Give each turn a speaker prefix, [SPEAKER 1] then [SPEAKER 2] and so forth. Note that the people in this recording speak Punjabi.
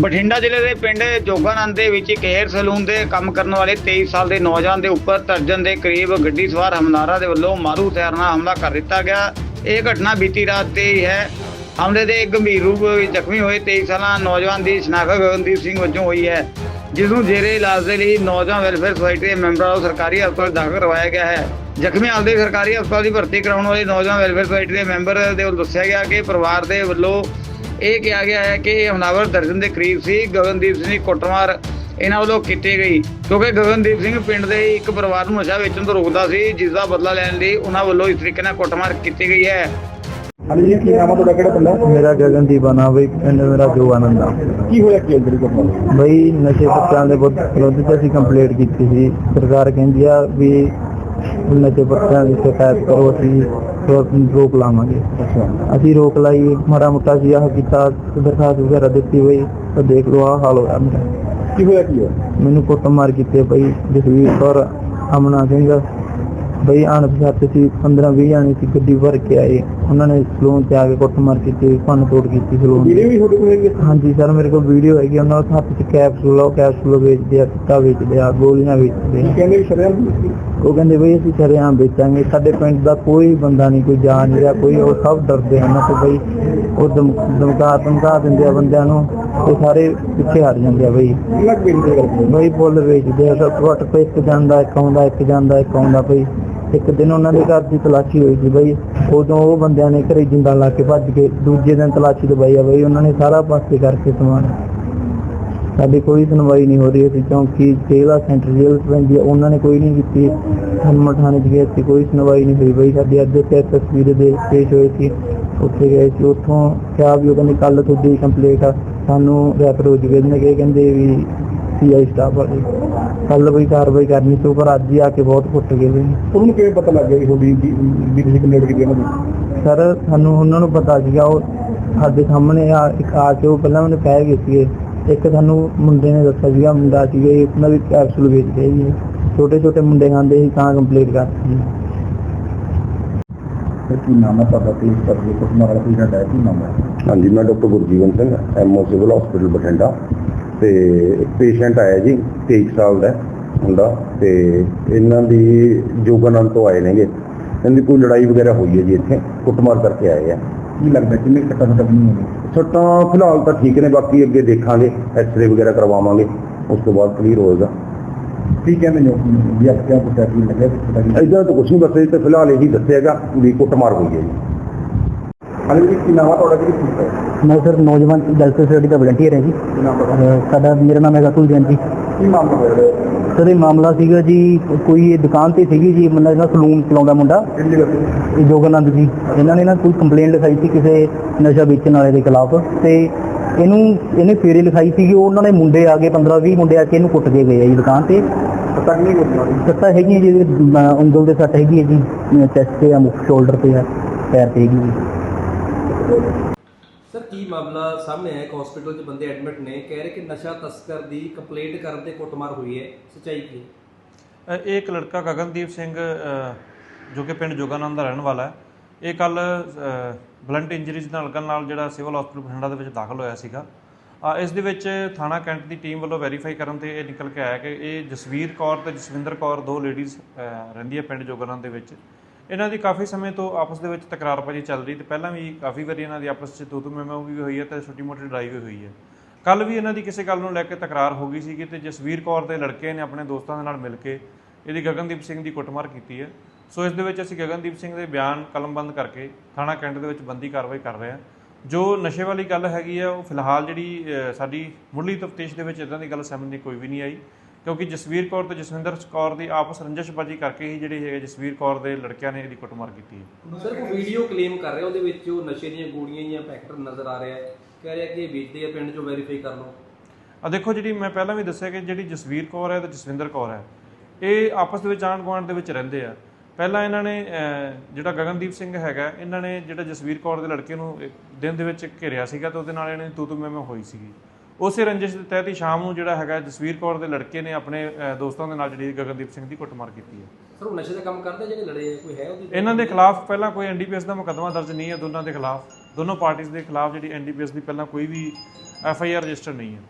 [SPEAKER 1] ਬਠਿੰਡਾ ਜ਼ਿਲ੍ਹੇ ਦੇ ਪਿੰਡ ਜੋਗਾਨੰਦ ਦੇ ਵਿੱਚ ਇੱਕ ਹੇਅਰ ਸਲੂਨ ਦੇ ਕੰਮ ਕਰਨ ਵਾਲੇ 23 ਸਾਲ ਦੇ ਨੌਜਵਾਨ ਦੇ ਉੱਪਰ ਦਰਜਨ ਦੇ ਕਰੀਬ ਗੱਡੀ ਸਵਾਰ ਹਮਲਾਵਰਾਂ ਦੇ ਵੱਲੋਂ ਮਾਰੂ ਹਥਿਆਰ ਨਾਲ ਹਮਲਾ ਕਰ ਦਿੱਤਾ ਗਿਆ। ਇਹ ਘਟਨਾ ਬੀਤੀ ਰਾਤ ਤੇ ਹੀ ਹੈ। ਹਮਲੇ ਦੇ ਗੰਭੀਰ ਰੂਪ ਵਿੱਚ ਜ਼ਖਮੀ ਹੋਏ 23 ਸਾਲਾਂ ਨੌਜਵਾਨ ਦੀ ਸ਼ਨਾਖਤ ਗਗਨਦੀਪ ਸਿੰਘ ਵਜੋਂ ਹੋਈ ਹੈ, ਜਿਸ ਨੂੰ ਜੇਰੇ ਇਲਾਜ ਦੇ ਲਈ ਨੌਜਵਾਨ ਵੈਲਫੇਅਰ ਸੁਸਾਇਟੀ ਦੇ ਮੈਂਬਰਾਂ ਨੂੰ ਸਰਕਾਰੀ ਹਸਪਤਾਲ ਦਾਖਲ ਕਰਵਾਇਆ ਗਿਆ ਹੈ। ਜ਼ਖਮੀ ਹਾਲਤ ਦੇ ਸਰਕਾਰੀ ਹਸਪਤਾਲ ਦੀ ਭਰਤੀ ਕਰਾਉਣ ਵਾਲੇ ਨੌਜਵਾਨ ਵੈਲਫੇਅਰ ਸੁਸਾਇਟੀ ਦੇ ਮੈਂਬਰ ਦੇ ਵੱਲੋਂ ਦੱਸਿਆ ਗਿਆ ਕਿ ਪਰਿਵਾਰ ਦੇ ਵੱਲੋਂ ਇਹ ਕਿਹਾ ਗਿਆ ਹੈ ਕਿ ਹਮਲਾਵਰ ਦਰਜਨ ਦੇ ਕਰੀਬ ਸੀ ਗਗਨਦੀਪ ਸਿੰਘ ਦੀ ਕੁੱਟਮਾਰ ਇਹਨਾਂ ਵੱਲੋਂ ਕੀਤੀ ਗਈ ਕਿਉਂਕਿ ਗਗਨਦੀਪ ਸਿੰਘ ਪਿੰਡ ਦੇ ਇੱਕ ਪਰਿਵਾਰ ਨੂੰ ਨਸ਼ਾ ਵੇਚਣ ਤੋਂ ਰੋਕਦਾ ਸੀ ਜਿਸ ਦਾ ਬਦਲਾ ਲੈਣ ਲਈ ਉਹਨਾਂ ਵੱਲੋਂ ਇਸ ਤਰੀਕੇ ਨਾਲ ਕੁੱਟਮਾਰ ਕੀਤੀ ਗਈ ਹੈ।
[SPEAKER 2] ਹਾਂਜੀ ਜੀ ਕੀ ਨਾਮ ਆ ਤੁਹਾਡਾ ਕਿਹੜਾ ਪਿੰਡ ਹੈ
[SPEAKER 3] ਮੇਰਾ ਗਗਨਦੀਪ ਆ ਨਾ ਬਈ ਪਿੰਡ ਮੇਰਾ ਜੋ ਆਨੰਦ ਆ।
[SPEAKER 2] ਕੀ ਹੋਇਆ ਕੀ ਅੰਦਰ ਕੋਲ
[SPEAKER 3] ਬਈ ਨਸ਼ੇ ਪੱਤਿਆਂ ਦੇ ਵਿਰੁੱਧ ਵਿਰੁੱਧ ਤੇ ਅਸੀਂ ਕੰਪਲੇਂਟ ਕੀਤੀ ਸੀ। ਸਰਕਾਰ ਕਹਿੰਦੀ ਆ ਵੀ ਨਸ਼ੇ ਪੱਤਿਆਂ ਦੀ ਸ਼ਿਕਾਇਤ ਕਰੋ ਅਸੀਂ ਰੋਕ ਲਾਵਾਂਗੇ।
[SPEAKER 2] ਅੱਛਾ
[SPEAKER 3] ਅਸੀਂ ਰੋਕ ਲਾਈ ਮਾੜਾ ਮੋਟਾ ਸੀ ਆਹ ਕੀਤਾ ਦਰਖਾਸਤ ਵਗੈਰਾ ਦਿੱਤੀ ਹੋਈ ਤਾਂ ਦੇਖ ਲਓ ਆਹ ਹਾਲ ਹੋਇਆ ਮੇਰਾ।
[SPEAKER 2] ਕੀ ਹੋਇਆ ਕੀ ਹੋਇਆ?
[SPEAKER 3] ਮੈਨੂੰ ਕੁੱਟਮਾਰ ਕੀਤੇ ਬਈ ਜਸਵੀਰ ਕੌਰ ਅਮਨਾ ਸਿੰਘ। ਬਈ ਅਣਪਛਾਤੇ ਸੀ 15 20 ਜਾਣੇ ਸੀ ਗੱਡੀ ਭਰ ਕੇ ਆਏ। ਉਹਨਾਂ ਨੇ ਸਲੂਨ ਤੇ ਆ ਕੇ ਕੁੱਟਮਾਰ ਕੀਤੀ ਭੰਨ ਤੋੜ ਕੀਤੀ ਸਲੂਨ ਦੀ।
[SPEAKER 2] ਵੀਡੀਓ ਵੀ ਤੁਹਾਡੇ ਕੋਲ ਹੈਗੀ ਹੈ?
[SPEAKER 3] ਹਾਂਜੀ ਸਰ ਮੇਰੇ ਕੋਲ ਵੀਡੀਓ ਹੈਗੀ ਉਹਨਾਂ ਦੇ ਹੱਥ 'ਚ ਕੈਪਸੂਲ ਆ ਉਹ ਕੈਪਸੂਲ ਵੇਚਦੇ ਆ ਟਿੱਕਾ ਵੇਚਦੇ ਆ ਗੋਲੀਆਂ ਵੇਚਦੇ ਆ।
[SPEAKER 2] ਕਹਿੰਦੇ ਵੀ ਸ਼ਰਮ ਸੀ।
[SPEAKER 3] ਉਹ ਕਹਿੰਦੇ ਬਈ ਅਸੀਂ ਸ਼ਰੇਆਮ ਵੇਚਾਂਗੇ। ਸਾਡੇ ਪਿੰਡ ਦਾ ਕੋਈ ਬੰਦਾ ਨਹੀਂ ਕੋਈ ਜਾ ਨਹੀਂ ਰਿਹਾ ਕੋਈ ਉਹ ਸਭ ਡਰਦੇ ਹਨ ਤੇ ਬਈ ਉਹ ਧਮ- ਧਮਕਾ ਧਮਕਾ ਦਿੰਦੇ ਆ ਬੰਦਿਆਂ ਨੂੰ ਉਹ ਸਾਰੇ ਪਿੱਛੇ ਹਟ ਜਾਂਦੇ ਆ ਬਈ।
[SPEAKER 2] ਬੇਨਤੀ ਕਰਦੇ
[SPEAKER 3] ਬਈ ਫੁੱਲ ਵੇਚਦੇ ਆ ਸਭ ਘੱਟ ਤੇ ਇੱਕ ਜਾਂਦਾ ਇੱਕ ਆਉਂਦਾ ਇੱਕ ਜਾਂਦਾ ਇੱਕ ਆਉਂਦਾ ਬਈ। ਇੱਕ ਦਿਨ ਉਹਨਾਂ ਦੇ ਘਰ ਦੀ ਤਲਾਸ਼ੀ ਹੋਈ ਸੀ ਬਈ, ਉਦੋਂ ਉਹ ਬੰਦਿਆਂ ਨੇ ਘਰੇ ਜਿੰਦਾ ਲਾ ਕੇ ਭੱਜ ਕੇ ਦੂਜੇ ਦਿਨ ਤਲਾਸ਼ੀ ਦਵਾਈ ਆ ਬਈ, ਉਹਨਾਂ ਨੇ ਸਾਰਾ ਪਾਸੇ ਕਰਕੇ ਸਮਾਨ ਸਾਡੀ ਕੋਈ ਸੁਣਵਾਈ ਨਹੀਂ ਹੋ ਰਹੀ ਸੀ, ਕਿਉਂਕਿ ਜੇਲਾ ਸੈਂਟਰ ਜੇਲ੍ਹ ਪੈਂਦੀ ਆ, ਉਹਨਾਂ ਨੇ ਕੋਈ ਨਹੀਂ ਕੀਤੀ। ਹਨਮਟ ਥਾਣੇ 'ਚ ਗਏ ਸੀ, ਕੋਈ ਸੁਣਵਾਈ ਨਹੀਂ ਹੋਈ ਬਈ। ਸਾਡੀ ਅੱਜ ਤੇ ਤਸਵੀਰ ਦੇ ਪੇਸ਼ ਹੋਏ ਸੀ, ਉੱਥੇ ਗਏ ਸੀ, ਉੱਥੋਂ ਕਿਹਾ ਵੀ ਉਹ ਕਹਿੰਦੇ ਕੱਲ ਤੁਹਾਡੀ ਕੰਪਲੀਟ ਆ, ਸਾਨੂੰ ਰੈਫਰ ਹੋ ਜੂਗੇ। ਨੇ ਕਹਿੰਦੇ ਵੀ ਸੀਆਈ ਸਟਾਫ ਆ ਕੱਲ ਵੀ ਕਾਰਵਾਈ ਕਰਨੀ ਸੀ ਪਰ ਅੱਜ ਹੀ ਆ ਕੇ ਬਹੁਤ ਫੁੱਟ ਗਏ ਬਈ
[SPEAKER 2] ਉਹਨੂੰ ਕਿਵੇਂ ਪਤਾ ਲੱਗ ਗਿਆ ਕਿ ਤੁਹਾਡੀ ਵੀ ਵੀ ਤੁਸੀਂ ਕੰਪਲੇਂਟ ਕੀਤੀ ਉਹਨਾਂ ਦੀ?
[SPEAKER 3] ਸਰ ਸਾਨੂੰ ਉਹਨਾਂ ਨੂੰ ਪਤਾ ਸੀਗਾ ਉਹ ਸਾਡੇ ਸਾਹਮਣੇ ਆ ਇੱਕ ਆ ਕੇ ਉਹ ਪਹਿਲਾਂ ਮੈਨੂੰ ਕਹਿ ਗਏ ਸੀਗੇ। ਇੱਕ ਸਾਨੂੰ ਮੁੰਡੇ ਨੇ ਦੱਸਿਆ ਸੀਗਾ ਮੁੰਡਾ ਸੀਗਾ ਇਹ ਉਹਨਾਂ ਵੀ ਕੈਪਸੂਲ ਵੇਚਦੇ ਸੀ ਛੋਟੇ ਛੋਟੇ ਮੁੰਡੇ ਖਾਂਦੇ ਸੀ ਤਾਂ ਕੰਪਲੀਟ ਕਰਤੀ।
[SPEAKER 2] ਕੀ ਨਾਮ ਹੈ ਤੁਹਾਡਾ? ਪਲੀਜ਼ ਕਰਦੇ ਕੁਝ ਮਾਰਾ ਕੋਈ ਸਾਡਾ ਹੈ, ਕੀ ਨਾਮ ਹੈ?
[SPEAKER 4] ਹਾਂਜੀ ਮੈਂ doctor Gurjeevan Singh MO civil hospital Bathinda. ਤੇ ਪੇਸ਼ੈਂਟ ਆਇਆ ਜੀ 23 ਸਾਲ ਦਾ ਮੁੰਡਾ ਤੇ ਇਹਨਾਂ ਦੀ ਜੋਗਾਨੰਦ ਤੋਂ ਆਏ ਨੇਗੇ। ਇਹਨਾਂ ਕੋਈ ਲੜਾਈ ਵਗੈਰਾ ਹੋਈ ਹੈ ਜੀ ਇੱਥੇ ਕੁੱਟਮਾਰ ਕਰਕੇ ਆਏ ਆ।
[SPEAKER 2] ਕੀ ਲੱਗਦਾ ਕਿੰਨੇ ਕੁ ਸੱਟਾਂ ਸੱਟਾਂ ਨਹੀਂ ਹੋਣੀ
[SPEAKER 4] ਸੱਟਾਂ ਫਿਲਹਾਲ ਤਾਂ ਠੀਕ ਨੇ ਬਾਕੀ ਅੱਗੇ ਦੇਖਾਂਗੇ ਐਕਸਰੇ ਵਗੈਰਾ ਕਰਵਾਵਾਂਗੇ ਉਸ ਤੋਂ ਬਾਅਦ ਕਲੀਅਰ ਹੋਏਗਾ।
[SPEAKER 2] ਕੀ ਕਹਿੰਦੇ ਨੇ ਉਹ? ਵੀ ਆਪ ਕਿਆ ਪੁੱਛਿਆ ਕੀ ਲੱਗਿਆ ਕਿ?
[SPEAKER 4] ਇਦਾਂ ਤਾਂ ਕੁਝ ਨਹੀਂ ਦੱਸਿਆ ਜੀ, ਤੇ ਫਿਲਹਾਲ ਇਹੀ ਦੱਸਿਆਗਾ ਵੀ ਕੁੱਟਮਾਰ ਹੋਈ ਹੈ ਜੀ।
[SPEAKER 2] ਹਾਲੇ ਵੀ ਕੀ ਨਾਮ ਤੁਹਾਡਾ ਹੈ
[SPEAKER 3] ਮੈਂ ਸਰ ਨੌਜਵਾਨ ਵੈਲਫੇਅਰ ਸੋਸਾਇਟੀ ਦਾ ਵਲੰਟੀਅਰ ਹਾਂ ਜੀ।
[SPEAKER 2] ਕੀ
[SPEAKER 3] ਅਹ ਸਾਡਾ ਮੇਰਾ ਨਾਮ ਹੈਗਾ ਕੁਲਜੈਨ ਜੀ।
[SPEAKER 2] ਕੀ ਮਾਮਲਾ ਹੋਇਆ
[SPEAKER 3] ਸਰ ਇਹ ਮਾਮਲਾ ਸੀਗਾ ਜੀ ਕੋਈ ਇਹ ਦੁਕਾਨ ਤੇ ਸੀਗੀ ਜੀ ਮੁੰਡਾ ਜਿਹੜਾ ਸਲੂਨ ਚਲਾਉਂਦਾ ਮੁੰਡਾ।
[SPEAKER 2] ਗੱਲ
[SPEAKER 3] ਇਹ ਜੋਗਾਨੰਦ ਜੀ। ਇਹਨਾਂ ਨੇ ਨਾ ਕੋਈ ਕੰਪਲੇਂਟ ਲਿਖਾਈ ਸੀ ਕਿਸੇ ਨਸ਼ਾ ਵੇਚਣ ਵਾਲੇ ਦੇ ਖਿਲਾਫ ਤੇ ਇਹਨੂੰ ਇਹਨੇ ਫੇਰੇ ਲਿਖਾਈ ਸੀ ਉਹ ਉਹਨਾਂ ਦੇ ਮੁੰਡੇ ਆ ਗਏ 15 20 ਮੁੰਡੇ ਆ ਕੇ ਇਹਨੂੰ ਕੁੱਟ ਕੇ ਗਏ ਆ ਜੀ ਦੁਕਾਨ ਤੇ।
[SPEAKER 2] ਪਤਾ ਨਹੀਂ ਕੋਈ
[SPEAKER 3] ਸੱਟਾਂ ਹੈਗੀਆਂ ਜੀ ਇਹਦੇ, ਉਂਗਲ ਦੇ ਸੱਟ ਹੈਗੀ ਹੈ ਜੀ ਚੈਸਟ ਤੇ ਆ ਮੁੱਖ ਸ਼ੋਲਡਰ ਤੇ ਆ ਪੈਰ ਤੇ ਹੈਗੀ ਜੀ।
[SPEAKER 5] ਸਰ ਕੀ ਮਾਮਲਾ ਸਾਹਮਣੇ ਆਇਆ? ਇੱਕ ਹਸਪੀਟਲ 'ਚ ਬੰਦੇ ਐਡਮਿਟ ਨੇ। ਕਹਿ ਰਹੇ ਕਿ ਨਸ਼ਾ ਤਸਕਰ ਦੀ ਕੰਪਲੇਂਟ ਕਰਨ ਤੇ ਕੁੱਟਮਾਰ ਹੋਈ ਹੈ। ਸੱਚਾਈ ਕੀ? ਹੈ
[SPEAKER 6] ਅ, ਇਹ ਇੱਕ ਲੜਕਾ ਗਗਨਦੀਪ ਸਿੰਘ ਅ, ਜੋ ਕਿ ਪਿੰਡ ਜੋਗਾਨੰਦ ਦਾ ਰਹਿਣ ਵਾਲਾ ਹੈ। ਇਹ ਕੱਲ ਬਲੰਟ ਇੰਜਰੀਜ਼ ਨਾਲ ਲੱਗਣ ਨਾਲ ਜਿਹੜਾ ਸਿਵਲ ਹਸਪੀਟਲ ਬਠਿੰਡਾ ਦੇ ਵਿੱਚ ਦਾਖਲ ਹੋਇਆ ਸੀਗਾ। ਅ, ਇਸ ਦੇ ਵਿੱਚ ਥਾਣਾ ਕੈਂਟ ਦੀ ਟੀਮ ਵੱਲੋਂ ਵੈਰੀਫਾਈ ਕਰਨ ਤੇ ਇਹ ਨਿਕਲ ਕੇ ਆਇਆ ਕਿ ਇਹ ਜਸਵੀਰ ਕੌਰ ਤੇ ਜਸਵਿੰਦਰ ਕੌਰ ਦੋ ਲੇਡੀਜ਼ ਰਹਿੰਦੀਆਂ ਪਿੰਡ ਜੋਗਾਨੰਦ ਦੇ ਵਿੱਚ। ਇਹਨਾਂ ਦੀ ਕਾਫੀ ਸਮੇਂ ਤੋਂ ਆਪਸ ਦੇ ਵਿੱਚ ਤਕਰਾਰਬਾਜ਼ੀ ਚੱਲ ਰਹੀ ਤੇ ਪਹਿਲਾਂ ਵੀ ਕਾਫੀ ਵਾਰੀ ਇਹਨਾਂ ਦੀ ਆਪਸ 'ਚ ਤੂ ਤੂ ਮੈਂ ਵੀ ਹੋਈ ਹੈ ਤੇ ਛੋਟੀ ਮੋਟੀ ਲੜਾਈ ਵੀ ਹੋਈ ਹੈ। ਕੱਲ ਵੀ ਇਹਨਾਂ ਦੀ ਕਿਸੇ ਗੱਲ ਨੂੰ ਲੈ ਕੇ ਤਕਰਾਰ ਹੋ ਗਈ ਸੀਗੀ ਤੇ ਜਸਵੀਰ ਕੌਰ ਦੇ ਲੜਕੇ ਨੇ ਆਪਣੇ ਦੋਸਤਾਂ ਦੇ ਨਾਲ ਮਿਲ ਕੇ ਇਹਦੀ ਗਗਨਦੀਪ ਸਿੰਘ ਦੀ ਕੁੱਟਮਾਰ ਕੀਤੀ ਹੈ। ਸੋ ਇਸ ਦੇ ਵਿੱਚ ਅਸੀਂ ਗਗਨਦੀਪ ਸਿੰਘ ਦੇ ਬਿਆਨ ਕਲਮਬੰਦ ਕਰਕੇ ਥਾਣਾ ਕੈਂਟ ਦੇ ਵਿੱਚ ਬੰਦੀ ਕਾਰਵਾਈ ਕਰ ਰਹੇ ਹਾਂ। ਜੋ ਨਸ਼ੇ ਵਾਲੀ ਗੱਲ ਹੈਗੀ ਆ ਉਹ ਫਿਲਹਾਲ ਜਿਹੜੀ ਸਾਡੀ ਮੁੱਢਲੀ ਤਫਤੀਸ਼ ਦੇ ਵਿੱਚ ਇਦਾਂ ਦੀ ਗੱਲ ਸਾਹਮਣੇ ਕੋਈ ਵੀ ਨਹੀਂ ਆਈ। ਕਿਉਂਕਿ ਜਸਵੀਰ ਕੌਰ ਤੇ ਜਸਵਿੰਦਰ ਕੌਰ ਦੀ ਆਪਸ ਰੰਜਿਸ਼ਬਾਜੀ ਕਰਕੇ ਹੀ ਜਿਹੜੀ ਹੈਗੇ ਜਸਵੀਰ ਕੌਰ ਦੇ ਲੜਕਿਆਂ ਨੇ ਇਹਦੀ ਕੁੱਟਮਾਰ ਕੀਤੀ ਹੈ।
[SPEAKER 5] ਸਰ ਕੋਈ ਵੀਡੀਓ ਕਲੇਮ ਕਰ ਰਿਹਾ ਉਹਦੇ ਵਿੱਚ? ਉਹ ਨਸ਼ੇ ਦੀਆਂ ਗੋਲੀਆਂ ਜਾਂ ਪੈਕਟ ਨਜ਼ਰ ਆ ਰਿਹਾ ਹੈ। ਕਹਿ ਰਿਹਾ ਕਿ ਇਹ ਵੇਚਦੇ ਆ ਪਿੰਡ 'ਚੋਂ ਵੈਰੀਫਾਈ ਕਰ ਲਓ।
[SPEAKER 6] ਆ ਦੇਖੋ ਜਿਹੜੀ ਮੈਂ ਪਹਿਲਾਂ ਵੀ ਦੱਸਿਆ ਕਿ ਜਿਹੜੀ ਜਸਵੀਰ ਕੌਰ ਹੈ ਤੇ ਜਸਵਿੰਦਰ ਕੌਰ ਹੈ ਇਹ ਆਪਸ ਦੇ ਵਿੱਚ ਆਂਢ ਗੁਆਂਢ ਦੇ ਵਿੱਚ ਰਹਿੰਦੇ ਆ। ਪਹਿਲਾਂ ਇਹਨਾਂ ਨੇ ਜਿਹੜਾ ਗਗਨਦੀਪ ਸਿੰਘ ਹੈਗਾ ਇਹਨਾਂ ਨੇ ਜਿਹੜਾ ਜਸਵੀਰ ਕੌਰ ਦੇ ਲੜਕੇ ਨੂੰ ਦਿਨ ਦੇ ਵਿੱਚ ਘੇਰਿਆ ਸੀਗਾ ਤੇ ਉਹਦੇ ਨਾਲ ਇਹਨਾਂ ਦੀ ਤੂ ਤੂ ਮੈਂ ਮੈਂ ਹੋਈ ਸੀਗੀ। ਉਸੇ ਰੰਜਿਸ਼ ਦੇ ਤਹਿਤ ਹੀ ਸ਼ਾਮ ਨੂੰ ਜਿਹੜਾ ਹੈਗਾ ਜਸਵੀਰ ਕੌਰ ਦੇ ਲੜਕੇ ਨੇ ਆਪਣੇ ਦੋਸਤਾਂ ਦੇ ਨਾਲ ਜਿਹੜੀ ਗਗਨਦੀਪ ਸਿੰਘ ਦੀ ਕੁੱਟਮਾਰ ਕੀਤੀ ਹੈ।
[SPEAKER 5] ਸਰ ਉਹ ਨਸ਼ੇ ਦਾ ਕੰਮ ਕਰਦੇ ਜਿਹੜੇ ਲੜੇ ਕੋਈ ਹੈ ਉਹਦੀ?
[SPEAKER 6] ਇਹਨਾਂ ਦੇ ਖਿਲਾਫ ਪਹਿਲਾਂ ਕੋਈ ਐਨਡੀਪੀਐਸ ਦਾ ਮੁਕੱਦਮਾ ਦਰਜ ਨਹੀਂ ਹੈ ਦੋਨਾਂ ਦੇ ਖਿਲਾਫ। ਦੋਨੋਂ ਪਾਰਟੀਆਂ ਦੇ ਖਿਲਾਫ ਜਿਹੜੀ ਐਨਡੀਪੀਐਸ ਦੀ ਪਹਿਲਾਂ ਕੋਈ ਵੀ ਐਫ ਆਈ ਆਰ ਰਜਿਸਟਰ ਨਹੀਂ ਹੈ।